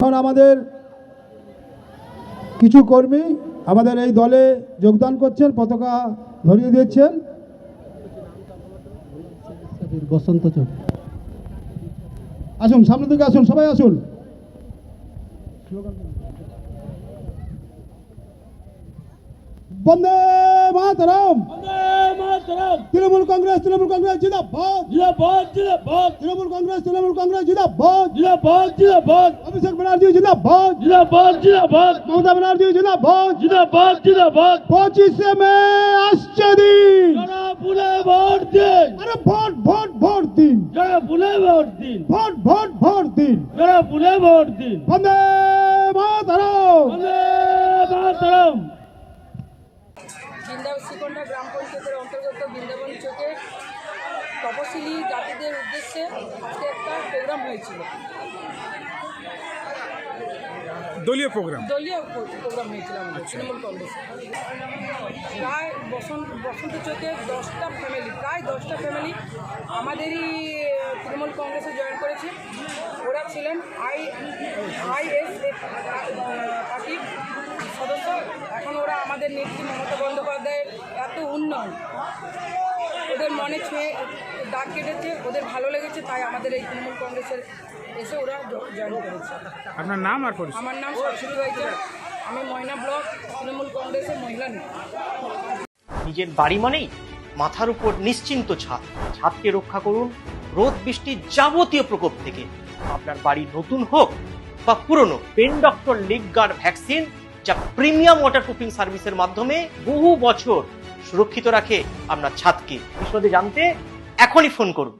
এখন আমাদের কিছু কর্মী আমাদের এই দলে যোগদান করছেন পতাকা ধরিয়ে দিচ্ছেন। বসন্ত আসুন সামনে দিকে আসুন সবাই আসুন। বন্দে মাতরম। तृणमूल कांग्रेस तृणमूल कांग्रेस जिंदाबाद। जिंदाबाद जिंदाबाद। तृणमूल कांग्रेस तृणमूल कांग्रेस जिंदाबाद। जिंदाबाद जिंदाबाद। अभिषेक बनर्जी जिंदाबाद। जिंदाबाद जिंदाबाद। ममता बनर्जी जिंदाबाद। जिंदाबाद जिंदाबाद। पच्चीस से मैं आश्चर्य वोट दिन। अरे वोट वोट वोट दिन। जरा बुले वोट दिन। वोट वोट वोट दिन। जरा बुले वोट दिन। वंदे मातरम। वंदे বৃন্দাবন গ্রাম পঞ্চায়েতের অন্তর্গত বৃন্দাবন চোখে তপশিলি জাতিদের উদ্দেশ্যে আজকে একটা প্রোগ্রাম হয়েছিল। দলীয় প্রোগ্রাম? দলীয় প্রো- প্রোগ্রাম হয়েছিল আমাদের তৃণমূল কংগ্রেস প্রায় বসন্ত বসন্ত চোখে দশটা ফ্যামিলি প্রায় দশটা ফ্যামিলি আমাদেরই তৃণমূল কংগ্রেসে জয়েন করেছে। ওরা ছিলেন আই আই এস পার্টির সদস্য। এখন ওরা আমাদের নেত্রী মমতা বন্দ্যোপাধ্যায়ের উন্নয়ন ওদের মনে ছুঁয়ে দাগ কেটেছে ওদের ভালো লেগেছে তাই আমাদের এই তৃণমূল কংগ্রেসের এসে ওরা জয়েন করেছে। আপনার নাম আর আমার নাম সরস্বতী বাইচা আমি ময়না ব্লক তৃণমূল কংগ্রেসের মহিলা নিজের বাড়ি মানেই মাথার উপর নিশ্চিন্ত ছাদ। ছাদকে রক্ষা করুন রোদ বৃষ্টির যাবতীয় প্রকোপ থেকে। আপনার বাড়ি নতুন হোক বা পুরনো pen doctor leak guard vaccine যা প্রিমিয়াম ওয়াটারপ্রুফিং সার্ভিসের মাধ্যমে বহু বছর সুরক্ষিত রাখে আপনার ছাদকে বিশদে জানতে এখনই ফোন করুন।